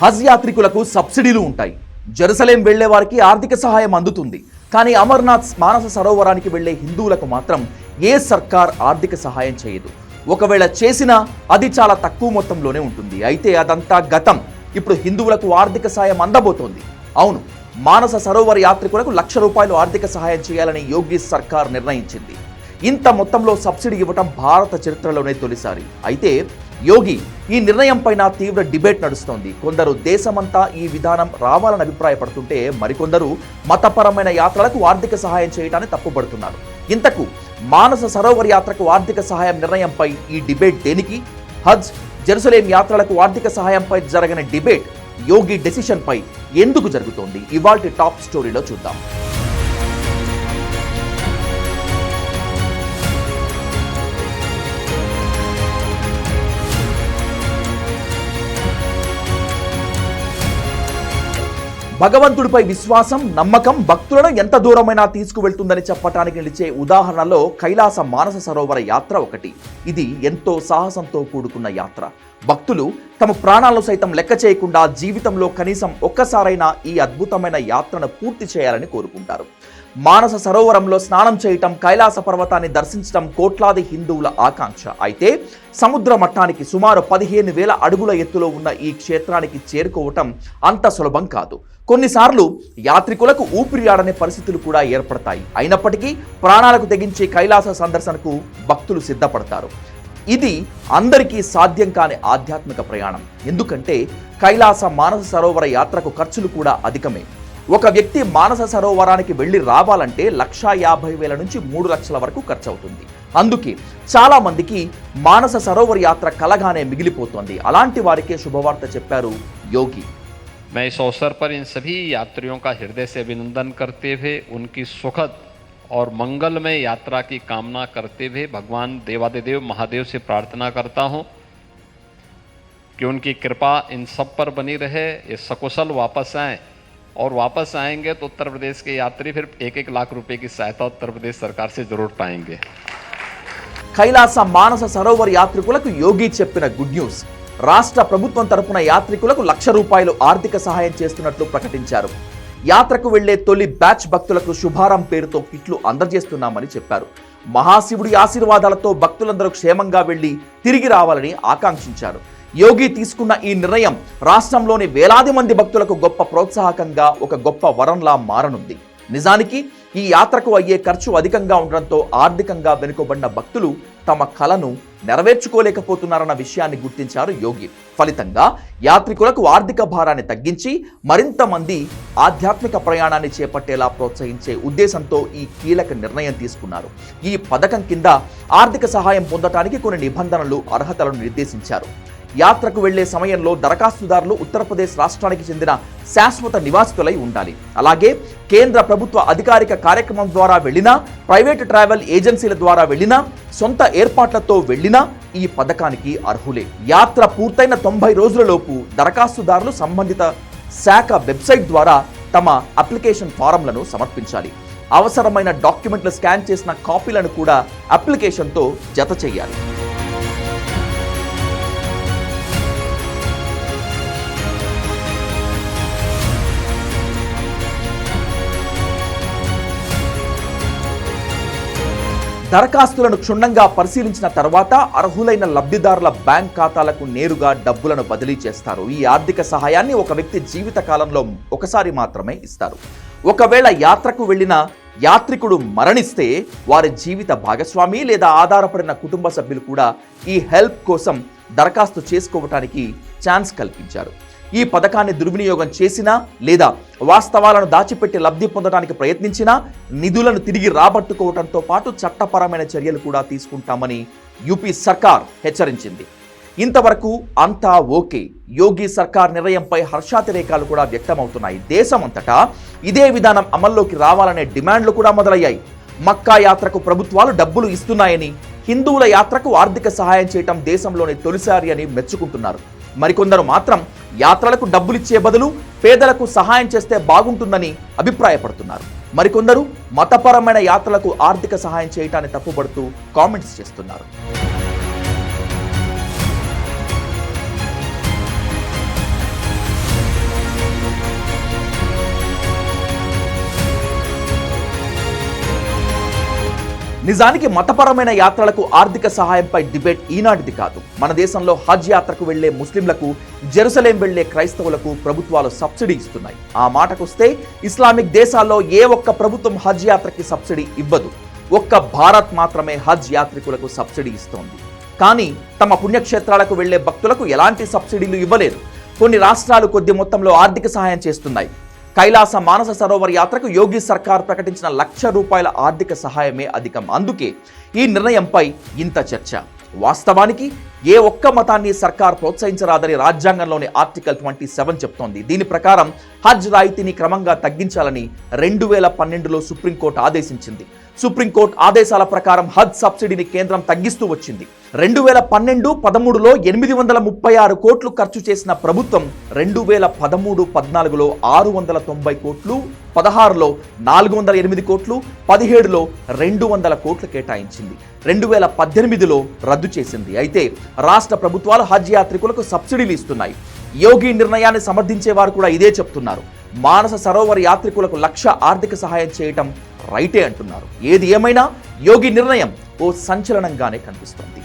హజ్ యాత్రికులకు సబ్సిడీలు ఉంటాయి. జెరూసలేం వెళ్ళే వారికి ఆర్థిక సహాయం అందుతుంది. కానీ అమర్నాథ్ మానస సరోవరానికి వెళ్ళే హిందువులకు మాత్రం ఏ సర్కార్ ఆర్థిక సహాయం చేయదు. ఒకవేళ చేసినా అది చాలా తక్కువ మొత్తంలోనే ఉంటుంది. అయితే అదంతా గతం. ఇప్పుడు హిందువులకు ఆర్థిక సహాయం అందబోతోంది. అవును మానస సరోవర యాత్రికులకు లక్ష రూపాయలు ఆర్థిక సహాయం చేయాలని యోగి సర్కార్ నిర్ణయించింది. ఇంత మొత్తంలో సబ్సిడీ ఇవ్వటం భారత చరిత్రలోనే తొలిసారి. అయితే యోగి ఈ నిర్ణయం పైన తీవ్ర డిబేట్ నడుస్తోంది. కొందరు దేశమంతా ఈ విధానం రావాలని అభిప్రాయపడుతుంటే మరికొందరు మతపరమైన యాత్రలకు ఆర్థిక సహాయం చేయటాన్ని తప్పుపడుతున్నారు ఇంతకు మానస సరోవర్ యాత్రకు ఆర్థిక సహాయం నిర్ణయంపై ఈ డిబేట్ దేనికి? హజ్ జెరూసలేం యాత్రలకు ఆర్థిక సహాయంపై జరగని డిబేట్ యోగి డెసిషన్పై ఎందుకు జరుగుతోంది? ఇవాల్టి టాప్ స్టోరీలో చూద్దాం. భగవంతుడిపై విశ్వాసం నమ్మకం భక్తులను ఎంత దూరమైనా తీసుకువెళ్తుందని చెప్పటానికి నిలిచే ఉదాహరణలో కైలాస మానస సరోవర యాత్ర ఒకటి. ఇది ఎంతో సాహసంతో కూడుకున్న యాత్ర. భక్తులు తమ ప్రాణాలను సైతం లెక్క చేయకుండా జీవితంలో కనీసం ఒక్కసారైనా ఈ అద్భుతమైన యాత్రను పూర్తి చేయాలని కోరుకుంటారు. మానస సరోవరంలో స్నానం చేయటం కైలాస పర్వతాన్ని దర్శించడం కోట్లాది హిందువుల ఆకాంక్ష. అయితే సముద్ర మట్టానికి సుమారు పదిహేను వేల అడుగుల ఎత్తులో ఉన్న ఈ క్షేత్రానికి చేరుకోవటం అంత సులభం కాదు. కొన్నిసార్లు యాత్రికులకు ఊపిరియాడనే పరిస్థితులు కూడా ఏర్పడతాయి. అయినప్పటికీ ప్రాణాలకు తెగించే కైలాస సందర్శనకు భక్తులు సిద్ధపడతారు. ఇది అందరికీ సాధ్యం కాని ఆధ్యాత్మిక ప్రయాణం. ఎందుకంటే కైలాస మానస సరోవర యాత్రకు ఖర్చులు కూడా అధికమే. ఒక వ్యక్తి మానస సరోవరానికి వెళ్ళి రావాలంటే లక్షా యాభై వేల నుంచి మూడు లక్షల వరకు ఖర్చు అవుతుంది అందుకే చాలా మందికి మానస సరోవర్ యాత్ర కలగానే మిగిలిపోతోంది అలాంటి వారికే శుభవార్త చెప్పారు యోగి मैं इस अवसर पर इन सभी यात्रियों का हृदय से अभिनंदन करते हुए उनकी सुखद और मंगलमय यात्रा की कामना करते हुए भगवान देवादिदेव महादेव से प्रार्थना करता हूँ कि उनकी कृपा इन सब पर बनी रहे ये सकुशल वापस आएं और वापस आएंगे तो उत्तर प्रदेश के यात्री फिर एक एक लाख रुपए की सहायता उत्तर प्रदेश सरकार से जरूर पाएंगे కైలాస మానస సరోవర్ యాత్రికులకు యోగి చెప్పిన గుడ్ న్యూస్ రాష్ట్ర ప్రభుత్వం తరపున యాత్రికులకు లక్ష రూపాయలు ఆర్థిక సహాయం చేస్తున్నట్లు ప్రకటించారు యాత్రకు వెళ్లే తొలి బ్యాచ్ భక్తులకు శుభారం పేరుతో కిట్లు అందజేస్తున్నామని చెప్పారు మహాశివుడి ఆశీర్వాదాలతో భక్తులందరూ క్షేమంగా వెళ్లి తిరిగి రావాలని ఆకాంక్షించారు యోగి తీసుకున్న ఈ నిర్ణయం రాష్ట్రంలోని వేలాది మంది భక్తులకు గొప్ప ప్రోత్సాహకంగా ఒక గొప్ప వరంలా మారనుంది. నిజానికి ఈ యాత్రకు అయ్యే ఖర్చు అధికంగా ఉండడంతో ఆర్థికంగా వెనుకబడిన భక్తులు తమ కలను నెరవేర్చుకోలేకపోతున్నారన్న విషయాన్ని గుర్తించారు యోగి. ఫలితంగా యాత్రికులకు ఆర్థిక భారాన్ని తగ్గించి మరింత మంది ఆధ్యాత్మిక ప్రయాణాన్ని చేపట్టేలా ప్రోత్సహించే ఉద్దేశంతో ఈ కీలక నిర్ణయం తీసుకున్నారు. ఈ పథకం కింద ఆర్థిక సహాయం పొందటానికి కొన్ని నిబంధనలు అర్హతలను నిర్దేశించారు. యాత్రకు వెళ్ళే సమయంలో దరఖాస్తుదారులు ఉత్తరప్రదేశ్ రాష్ట్రానికి చెందిన శాశ్వత నివాసితులై ఉండాలి. అలాగే కేంద్ర ప్రభుత్వ అధికారిక కార్యక్రమం ద్వారా వెళ్ళినా ప్రైవేట్ ట్రావెల్ ఏజెన్సీల ద్వారా వెళ్ళినా సొంత ఏర్పాట్లతో వెళ్ళినా ఈ పథకానికి అర్హులే. యాత్ర పూర్తయిన తొంభై రోజులలోపు దరఖాస్తుదారులు సంబంధిత శాఖ వెబ్సైట్ ద్వారా తమ అప్లికేషన్ ఫారంలను సమర్పించాలి. అవసరమైన డాక్యుమెంట్లు స్కాన్ చేసిన కాపీలను కూడా అప్లికేషన్తో జత చేయాలి. దరఖాస్తులను క్షుణ్ణంగా పరిశీలించిన తర్వాత అర్హులైన లబ్ధిదారుల బ్యాంక్ ఖాతాలకు నేరుగా డబ్బులను బదిలీ చేస్తారు. ఈ ఆర్థిక సహాయాన్ని ఒక వ్యక్తి జీవిత కాలంలో ఒకసారి మాత్రమే ఇస్తారు. ఒకవేళ యాత్రకు వెళ్ళిన యాత్రికుడు మరణిస్తే వారి జీవిత భాగస్వామి లేదా ఆధారపడిన కుటుంబ సభ్యులు కూడా ఈ హెల్ప్ కోసం దరఖాస్తు చేసుకోవటానికి ఛాన్స్ కల్పించారు. ఈ పథకాన్ని దుర్వినియోగం చేసినా లేదా వాస్తవాలను దాచిపెట్టి లబ్ధి పొందడానికి ప్రయత్నించినా నిధులను తిరిగి రాబట్టుకోవడంతో పాటు చట్టపరమైన చర్యలు కూడా తీసుకుంటామని యూపీ సర్కార్ హెచ్చరించింది. ఇంతవరకు అంతా ఓకే. యోగి సర్కార్ నిర్ణయంపై హర్షాతిరేకాలు కూడా వ్యక్తమవుతున్నాయి. దేశమంతటా ఇదే విధానం అమల్లోకి రావాలనే డిమాండ్లు కూడా మొదలయ్యాయి. మక్కా యాత్రకు ప్రభుత్వాలు డబ్బులు ఇస్తున్నాయని హిందువుల యాత్రకు ఆర్థిక సహాయం చేయటం దేశంలోని తొలిసారి అని మెచ్చుకుంటున్నారు. మరికొందరు మాత్రం యాత్రలకు డబ్బులిచ్చే బదులు పేదలకు సహాయం చేస్తే బాగుంటుందని అభిప్రాయపడుతున్నారు. మరికొందరు మతపరమైన యాత్రలకు ఆర్థిక సహాయం చేయటాన్ని తప్పుబడుతూ కామెంట్స్ చేస్తున్నారు. నిజానికి మతపరమైన యాత్రలకు ఆర్థిక సహాయంపై డిబేట్ ఈనాటిది కాదు. మన దేశంలో హజ్ యాత్రకు వెళ్ళే ముస్లింలకు జెరూసలేం వెళ్ళే క్రైస్తవులకు ప్రభుత్వాలు సబ్సిడీ ఇస్తున్నాయి. ఆ మాటకొస్తే ఇస్లామిక్ దేశాల్లో ఏ ఒక్క ప్రభుత్వం హజ్ యాత్రకి సబ్సిడీ ఇవ్వదు. ఒక్క భారత్ మాత్రమే హజ్ యాత్రికులకు సబ్సిడీ ఇస్తోంది. కానీ తమ పుణ్యక్షేత్రాలకు వెళ్ళే భక్తులకు ఎలాంటి సబ్సిడీలు ఇవ్వలేదు. కొన్ని రాష్ట్రాలు కొద్ది మొత్తంలో ఆర్థిక సహాయం చేస్తున్నాయి. కైలాస మానస సరోవర్ యాత్రకు యోగి సర్కార్ ప్రకటించిన లక్ష రూపాయల ఆర్థిక సహాయమే అధికం. అందుకే ఈ నిర్ణయంపై ఇంత చర్చ. వాస్తవానికి ఏ ఒక్క మతాన్ని సర్కార్ ప్రోత్సహించరాదని రాజ్యాంగంలోని ఆర్టికల్ ట్వంటీ సెవెన్ చెప్తోంది. దీని ప్రకారం హజ్ రాయితీని క్రమంగా తగ్గించాలని రెండు వేల పన్నెండులో సుప్రీంకోర్టు ఆదేశించింది. సుప్రీంకోర్టు ఆదేశాల ప్రకారం హజ్ సబ్సిడీని కేంద్రం తగ్గిస్తూ వచ్చింది. రెండు వేల పన్నెండు పదమూడులో ఎనిమిది వందల ముప్పై ఆరు కోట్లు ఖర్చు చేసిన ప్రభుత్వం రెండు వేల పదమూడు పద్నాలుగులో ఆరు వందల తొంభై కోట్లు పదహారులో నాలుగు వందల ఎనిమిది కోట్లు పదిహేడులో రెండు వందల కోట్లు కేటాయించింది. రెండు వేల పద్దెనిమిదిలో రద్దు చేసింది. అయితే రాష్ట్ర ప్రభుత్వాలు హజ్ యాత్రికులకు సబ్సిడీలు ఇస్తున్నాయి. యోగి నిర్ణయాన్ని సమర్థించేవారు కూడా ఇదే చెప్తున్నారు. మానస సరోవర యాత్రికులకు లక్ష ఆర్థిక సహాయం చేయటం రైటే అంటున్నారు. ఏది ఏమైనా యోగి నిర్ణయం ఓ సంచలనంగానే కనిపిస్తోంది.